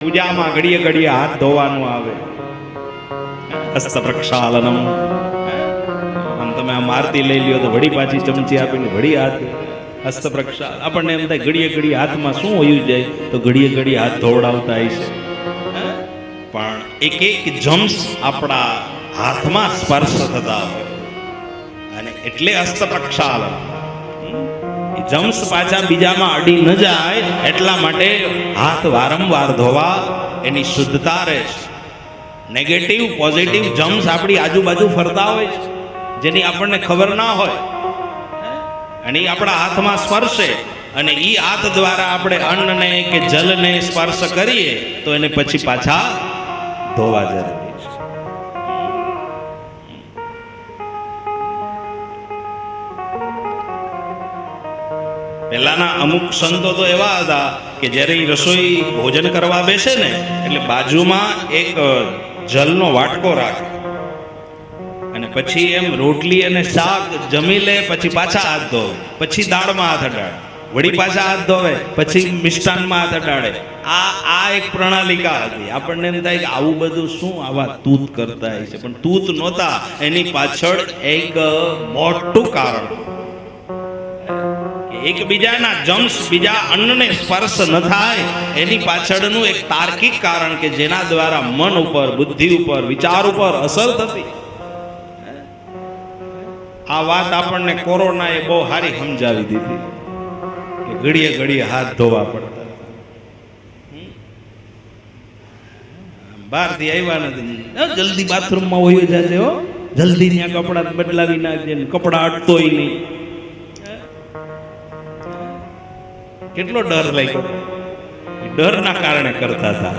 પૂજામાં ઘડીએ ઘડીએ હાથ ધોવાનું આવે. હસ્ત પ્રક્ષાલનમ આમ તમે આ મારતી લઈ લ્યો તો વળી પાછી ચમચી આપીને વળી હાથ હસ્ત પ્રક્ષાલ આપણને એમ થાય ઘડીએ ઘડીએ હાથમાં શું હોયું જાય તો ઘડીએ ઘડીએ હાથ ધોવડાવતા છે. પણ એક એક જમ્સ આપણા હાથમાં સ્પર્શ થતા હોય. અને એટલે હસ્ત પ્રક્ષાલન એ જમ્સ પાછા બીજામાં અડી ન જાય એટલા માટે હાથ વારંવાર ધોવા એની શુદ્ધતા રહે છે. નેગેટિવ પોઝિટિવ જમ્સ આપણી આજુબાજુ ફરતા હોય છે. જેની આપણને ખબર ના હોય. અને એ આપણા હાથમાં સ્પર્શે. અને એ હાથ દ્વારા આપણે અન્નને કે જલને સ્પર્શ કરીએ તો એને પછી પાછા ધોવા જરૂરી પહેલાના અમુક સંતો તો એવા હતા કે જ્યારે એ રસોઈ ભોજન કરવા બેસે ને, એટલે બાજુમાં એક જલનો વાટકો રાખે. અને પછી એમ રોટલી અને શાક જમી લે, પછી પાછા હાથ ધોવે. પછી દાળમાં હાથ અડાડે. વળી પાછા હાથ ધોવે, પછી મિષ્ટાનમાં હાથ અટાડે આ આ એક પ્રણાલિકા હતી. આપણને એમ થાય કે આવું બધું શું આવા તૂત કરતા હોય છે? પણ તૂત નહોતા. એની પાછળ એક મોટું કારણ. એકબીજાના જમ્સ, બીજા અન્નને સ્પર્શ ન થાય. એની પાછળનું એક તાર્કિક કારણ કે જેના દ્વારા મન ઉપર, બુદ્ધિ ઉપર, વિચાર ઉપર અસર થતી. આ વાત આપણને કોરોનાએ બહુ સારી સમજાવી દીધી. કે ઘડીએ ઘડીએ હાથ ધોવા પડતા. બહારથી આવ્યા નથી. જલ્દી બાથરૂમમાં હોય જાજે હો. જલ્દી ત્યાં કપડાં બદલાવી નાખજે કપડા કપડાં અટતોય નહીં. કેટલો ડર લાગ્યો? ડરના કારણે કરતા હતા.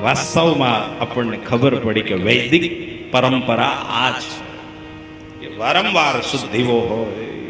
વાસ્તવમાં આપણને ખબર પડી કે વૈદિક પરંપરા આ છે. વારંવાર શુદ્ધિઓ હોય.